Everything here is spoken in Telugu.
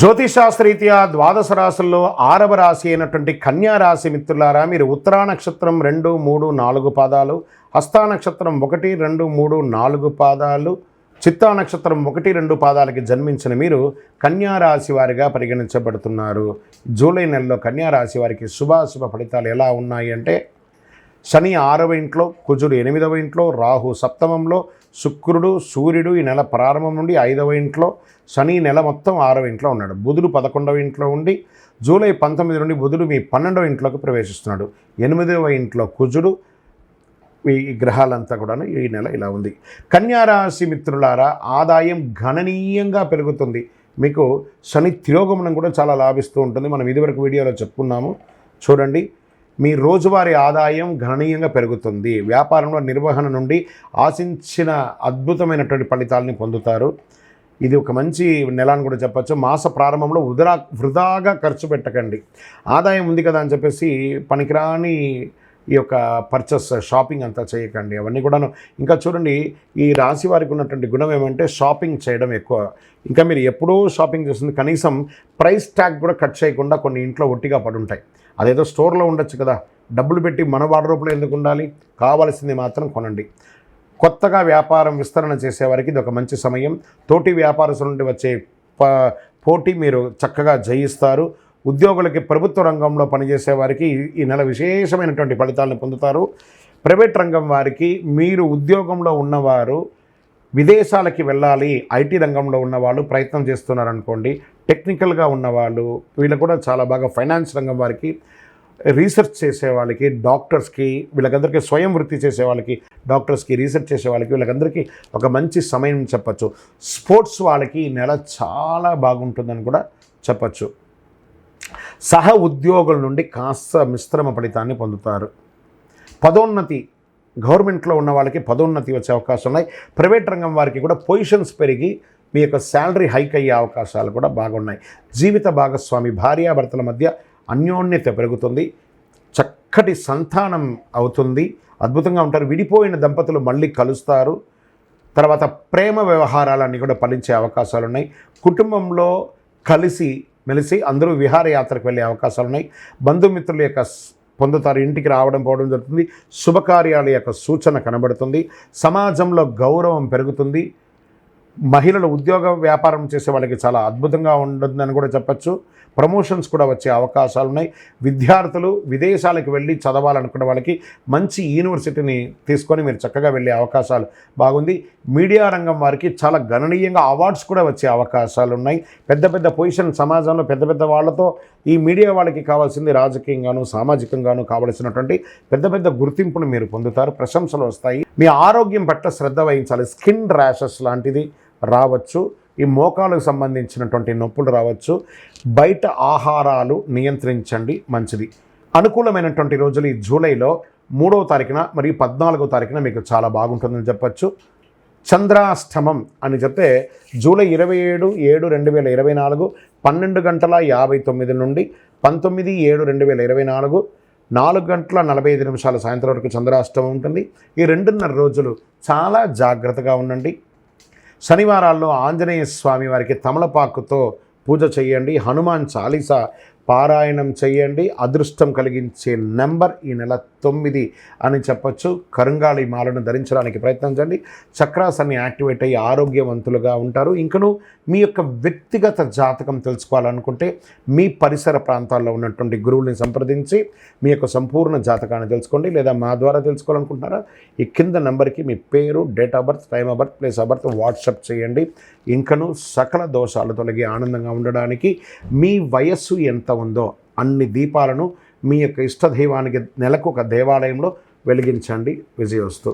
జ్యోతిషాస్త్రీత్యా ద్వాదశ రాశుల్లో ఆరవ రాశి అయినటువంటి కన్యా రాశి మిత్రులారా మీరు ఉత్తరా నక్షత్రం రెండు మూడు నాలుగు పాదాలు హస్తా నక్షత్రం ఒకటి రెండు మూడు నాలుగు పాదాలు చిత్తా నక్షత్రం ఒకటి రెండు పాదాలకి జన్మించిన మీరు కన్యారాశి వారిగా పరిగణించబడుతున్నారు. జూలై నెలలో కన్యారాశి వారికి శుభాశుభ ఫలితాలు ఎలా ఉన్నాయి అంటే శని ఆరవ ఇంట్లో కుజుడు ఎనిమిదవ ఇంట్లో రాహు సప్తమంలో శుక్రుడు సూర్యుడు ఈ నెల ప్రారంభం నుండి ఐదవ ఇంట్లో శని నెల మొత్తం ఆరవ ఇంట్లో ఉన్నాడు. బుధుడు పదకొండవ ఇంట్లో ఉండి జూలై పంతొమ్మిది నుండి బుధుడు మీ పన్నెండవ ఇంట్లోకి ప్రవేశిస్తున్నాడు. ఎనిమిదవ ఇంట్లో కుజుడు ఈ గ్రహాలంతా కూడా ఈ నెల ఇలా ఉంది. కన్యారాశి మిత్రులారా ఆదాయం గణనీయంగా పెరుగుతుంది. మీకు శని తిరోగమనం కూడా చాలా లాభిస్తూ ఉంటుంది. మనం ఇదివరకు వీడియోలో చెప్పుకున్నాము. చూడండి మీ రోజువారీ ఆదాయం గణనీయంగా పెరుగుతుంది. వ్యాపారంలో నిర్వహణ నుండి ఆశించిన అద్భుతమైనటువంటి ఫలితాలని పొందుతారు. ఇది ఒక మంచి నెల అని కూడా చెప్పచ్చు. మాస ప్రారంభంలో వృధా వృధాగా ఖర్చు పెట్టకండి. ఆదాయం ఉంది కదా అని చెప్పేసి పనికిరాని ఈ యొక్క పర్చేస్ షాపింగ్ అంతా చేయకండి. అవన్నీ కూడాను ఇంకా చూడండి ఈ రాశి వారికి ఉన్నటువంటి గుణం ఏమంటే షాపింగ్ చేయడం ఎక్కువ. ఇంకా మీరు ఎప్పుడూ షాపింగ్ చేస్తుంది. కనీసం ప్రైస్ ట్యాగ్ కూడా కట్ చేయకుండా కొన్ని ఇంట్లో ఒట్టిగా పడుంటాయి. అదేదో స్టోర్లో ఉండొచ్చు కదా. డబ్బులు పెట్టి మన వాడరూపులో ఎందుకు ఉండాలి? కావాల్సింది మాత్రం కొనండి. కొత్తగా వ్యాపారం విస్తరణ చేసేవారికి ఇది ఒక మంచి సమయం. తోటి వ్యాపారస్తుల నుండి వచ్చే ప పోటీ మీరు చక్కగా జయిస్తారు. ఉద్యోగులకి ప్రభుత్వ రంగంలో పనిచేసే వారికి ఈ నెల విశేషమైనటువంటి ఫలితాలను పొందుతారు. ప్రైవేట్ రంగం వారికి మీరు ఉద్యోగంలో ఉన్నవారు విదేశాలకి వెళ్ళాలి ఐటీ రంగంలో ఉన్నవాళ్ళు ప్రయత్నం చేస్తున్నారు అనుకోండి టెక్నికల్గా ఉన్నవాళ్ళు వీళ్ళు కూడా చాలా బాగా ఫైనాన్స్ రంగం వారికి రీసెర్చ్ చేసే వాళ్ళకి డాక్టర్స్కి వీళ్ళకందరికీ స్వయం వృత్తి చేసే వాళ్ళకి డాక్టర్స్కి రీసెర్చ్ చేసే వాళ్ళకి వీళ్ళకందరికీ ఒక మంచి సమయం చెప్పచ్చు. స్పోర్ట్స్ వాళ్ళకి ఈ నెల చాలా బాగుంటుందని కూడా చెప్పచ్చు. సహ ఉద్యోగుల నుండి కాస్త మిశ్రమ ఫలితాన్ని పొందుతారు. పదోన్నతి గవర్నమెంట్లో ఉన్న వాళ్ళకి పదోన్నతి వచ్చే అవకాశం ఉన్నాయి. ప్రైవేట్ రంగం వారికి కూడా పొజిషన్స్ పెరిగి మీ యొక్క శాలరీ హైక్ అయ్యే అవకాశాలు కూడా బాగున్నాయి. జీవిత భాగస్వామి భార్యాభర్తల మధ్య అన్యోన్యత పెరుగుతుంది. చక్కటి సంతానం అవుతుంది. అద్భుతంగా ఉంటారు. విడిపోయిన దంపతులు మళ్ళీ కలుస్తారు. తర్వాత ప్రేమ వ్యవహారాలన్నీ కూడా ఫలించే అవకాశాలు ఉన్నాయి. కుటుంబంలో కలిసి మెలిసి అందరూ విహారయాత్రకు వెళ్ళే అవకాశాలు ఉన్నాయి. బంధుమిత్రుల యొక్క పొందుతారు ఇంటికి రావడం పోవడం జరుగుతుంది. శుభకార్యాల యొక్క సూచన కనబడుతుంది. సమాజంలో గౌరవం పెరుగుతుంది. మహిళలు ఉద్యోగ వ్యాపారం చేసే వాళ్ళకి చాలా అద్భుతంగా ఉంటుందని కూడా చెప్పచ్చు. ప్రమోషన్స్ కూడా వచ్చే అవకాశాలు ఉన్నాయి. విద్యార్థులు విదేశాలకు వెళ్ళి చదవాలనుకున్న వాళ్ళకి మంచి యూనివర్సిటీని తీసుకొని మీరు చక్కగా వెళ్ళే అవకాశాలు బాగుంది. మీడియా రంగం వారికి చాలా గణనీయంగా అవార్డ్స్ కూడా వచ్చే అవకాశాలు ఉన్నాయి. పెద్ద పెద్ద పొజిషన్ సమాజంలో పెద్ద పెద్ద వాళ్ళతో ఈ మీడియా వాళ్ళకి కావాల్సింది రాజకీయంగాను సామాజికంగాను కావలసినటువంటి పెద్ద పెద్ద గుర్తింపును మీరు పొందుతారు. ప్రశంసలు వస్తాయి. మీ ఆరోగ్యం పట్ల శ్రద్ధ వహించాలి. స్కిన్ ర్యాషెస్ లాంటిది రావచ్చు. ఈ మోకాలకు సంబంధించినటువంటి నొప్పులు రావచ్చు. బయట ఆహారాలు నియంత్రించండి మంచిది. అనుకూలమైనటువంటి రోజులు ఈ జూలైలో మూడవ తారీఖున మరియు పద్నాలుగో తారీఖున మీకు చాలా బాగుంటుందని చెప్పచ్చు. చంద్రాష్టమం అని చెప్తే జూలై ఇరవై ఏడు ఏడు రెండు వేల ఇరవై నాలుగు పన్నెండు గంటల యాభై తొమ్మిది నుండి పంతొమ్మిది ఏడు రెండు వేల ఇరవై నాలుగు నాలుగు గంటల నలభై ఐదు నిమిషాల సాయంత్రం వరకు చంద్రాష్టమం ఉంటుంది. ఈ రెండున్నర రోజులు చాలా జాగ్రత్తగా ఉండండి. శనివారాల్లో ఆంజనేయ స్వామి వారికి తమలపాకుతో పూజ చేయండి. హనుమాన్ చాలీసా పారాయణం చేయండి. అదృష్టం కలిగించే నెంబర్ ఈ నెల తొమ్మిది అని చెప్పచ్చు. కరుంగాళి మాలను ధరించడానికి ప్రయత్నించండి చక్రాస్ అన్ని యాక్టివేట్ అయ్యి ఆరోగ్యవంతులుగా ఉంటారు. ఇంకను మీ యొక్క వ్యక్తిగత జాతకం తెలుసుకోవాలనుకుంటే మీ పరిసర ప్రాంతాల్లో ఉన్నటువంటి గురువుల్ని సంప్రదించి మీ యొక్క సంపూర్ణ జాతకాన్ని తెలుసుకోండి. లేదా మా ద్వారా తెలుసుకోవాలనుకుంటున్నారా? ఈ కింద నెంబర్కి మీ పేరు date of birth time of birth place of birth WhatsApp చేయండి. ఇంకను సకల దోషాలు తొలగి ఆనందంగా ఉండడానికి మీ వయస్సు ఎంత ఉందో అన్ని దీపాలను మీ యొక్క ఇష్టదైవానికి నెలకు ఒక దేవాలయంలో వెలిగించండి. విజయోస్తు